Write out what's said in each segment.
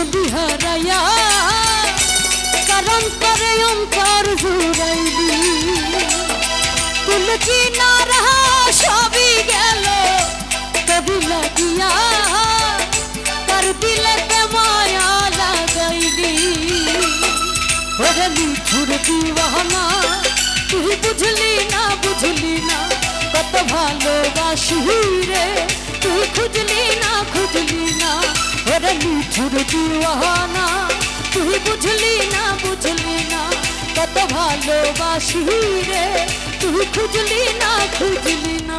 যদি হারাইয়া, কারণ করে অন্তর জুড়াইলি। তুলছি না রাহা সবই গেল কবি লাগিয়া তার দিলে মায়া লাগাইলি। ওরে মিঠুর দিওয়ানা, তুই বুঝলি না বুঝলি না, কত ভালোবাসি রে। মিঠুর দিওয়ানা, তুই বুঝলি না বুঝলি না, কত ভালোবাসি রে, তুই খুঁজলি না খুঁজলি না।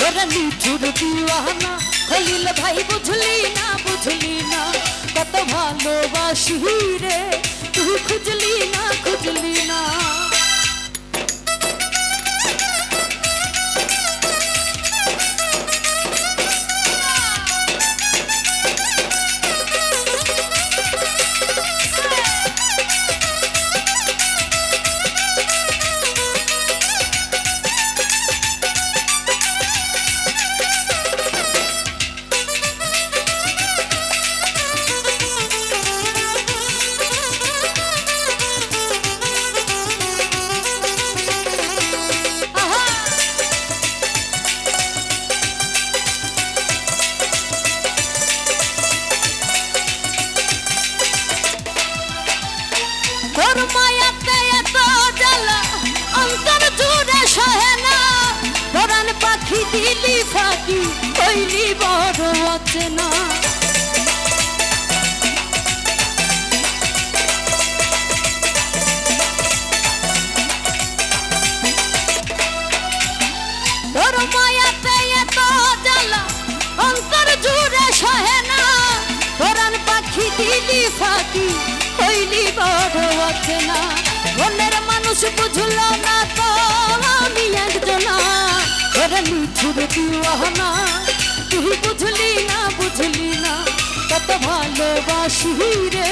ওরা নিঠুর দিওয়ানা খলিল ভাই বুঝলি না বুঝলি না কত ভালোবাসি রে তুই খুঁজলি না খুঁজলি না তোর মায়াতে এত জ্বালা, অন্তর জুড়ে সহে না। পরাণ পাখি দিলি ফাঁকি, কইলি বড় আছে না। তোর মায়াতে বড় আছে মনের মানুষ বুঝলো না তো, আমি একজনা ওরে মিঠুর দিওয়ানা তুই বুঝলি না বুঝলি না, কত ভালোবাসি রে।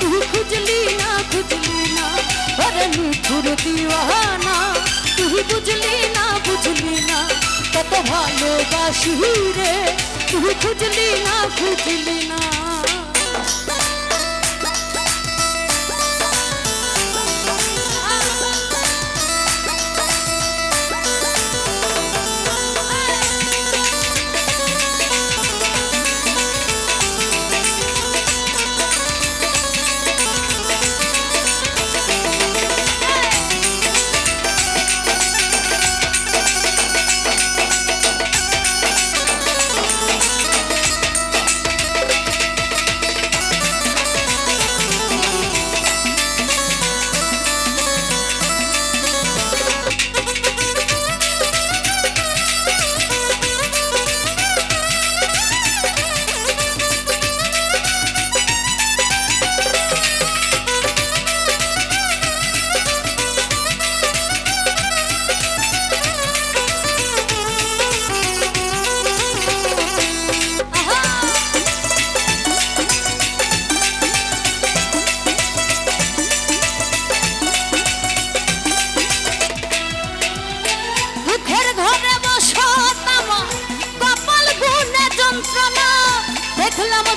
তুই খুঁজলি না খুঁজলি না ওরে মিঠুর দিওয়ানা তুই বুঝলি না বুঝলি না, কত ভালোবাসি রে। তুই খুঁজলি না খুঁজলি না।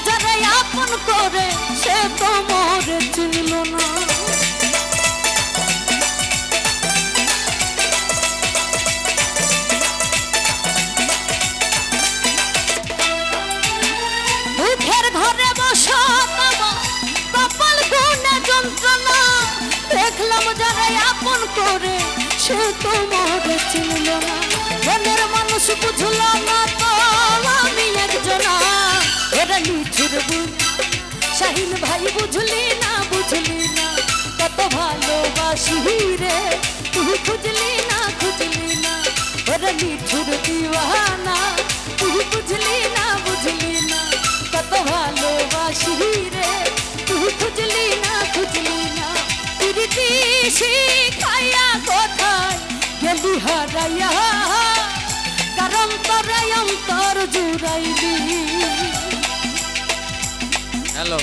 যারা আপন করে, সে তো না। ঘরে বসা যন্ত্রণা। দেখলাম করে, সে তো মোরে না। মনের মানুষ বুঝল না তো। আসবি রে তুই খুঁজলি না খুঁজলি না, ওরে মিঠুর দিওয়ানা। তুই বুঝলি না বুঝলি না, কত ভালোবাসবি রে। তুই খুঁজলি না খুঁজলি না প্রীতি শিখাইয়া কোথায় গেলি হারাইয়া? কারণ তোর অন্তর জুড়াইলি। হ্যালো।